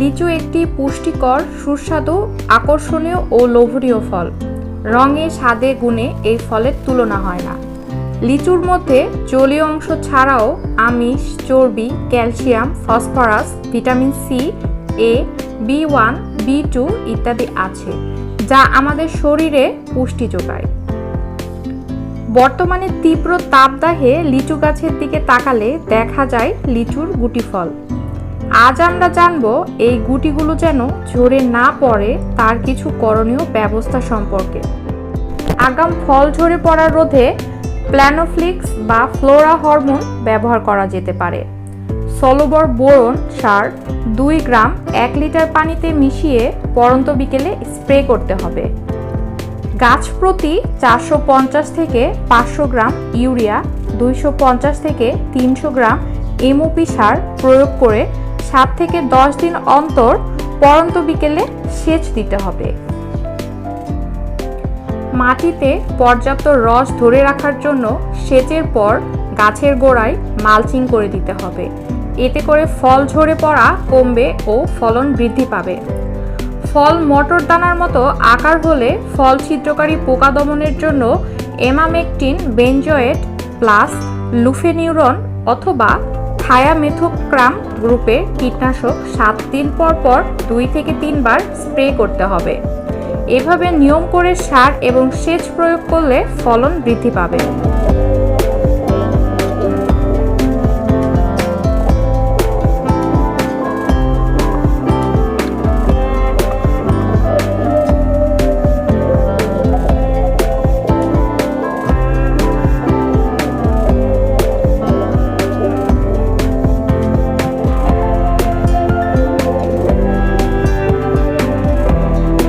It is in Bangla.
লিচু একটি পুষ্টিকর, সুস্বাদু, আকর্ষণীয় ও লোভনীয় ফল। রঙে, স্বাদে, গুণে এই ফলের তুলনা হয় না। লিচুর মধ্যে জলীয় অংশ ছাড়াও আমিষ, চর্বি, calcium, phosphorus, vitamin C, A, B one, B two ইত্যাদি আছে, যা আমাদের শরীরে পুষ্টি যোগায়। বর্তমানে তীব্র তাপদাহে লিচু গাছের দিকে তাকালে দেখা যায় লিচুর গুটি ফল আজ আমরা জানব এই গুটিগুলো যেন ঝরে না পড়ে তার কিছু করণীয় ব্যবস্থা সম্পর্কে। আগাম ফল ঝরে পড়ার রোধে প্ল্যানোফ্লিক্স বা ফ্লোরা হরমোন ব্যবহার করা যেতে পারে। সলোবর বোরন সার দুই গ্রাম এক লিটার পানিতে মিশিয়ে পরন্ত বিকেলে স্প্রে করতে হবে। গাছ প্রতি চারশো পঞ্চাশ থেকে পাঁচশো গ্রাম ইউরিয়া, দুইশো পঞ্চাশ থেকে তিনশো গ্রাম এমওপি সার প্রয়োগ করে সাত থেকে দশ দিন অন্তর পরন্ত বিকেলে সেচ দিতে হবে। মাটিতে পর্যাপ্ত রস ধরে রাখার জন্য সেচের পর গাছের গোড়ায় মালচিং করে দিতে হবে। এতে করে ফল ঝরে পড়া কমবে ও ফলন বৃদ্ধি পাবে। ফল মটর দানার মতো আকার হলে ফল ছিদ্রকারী পোকা দমনের জন্য এমামেকটিন, বেনজয়েট প্লাস লুফেনিউরন অথবা থায়ামেথোক্রাম গ্রুপের কীটনাশক সাত দিন পর পর দুই থেকে তিনবার স্প্রে করতে হবে। এভাবে নিয়ম করে সার এবং সেচ প্রয়োগ করলে ফলন বৃদ্ধি পাবে।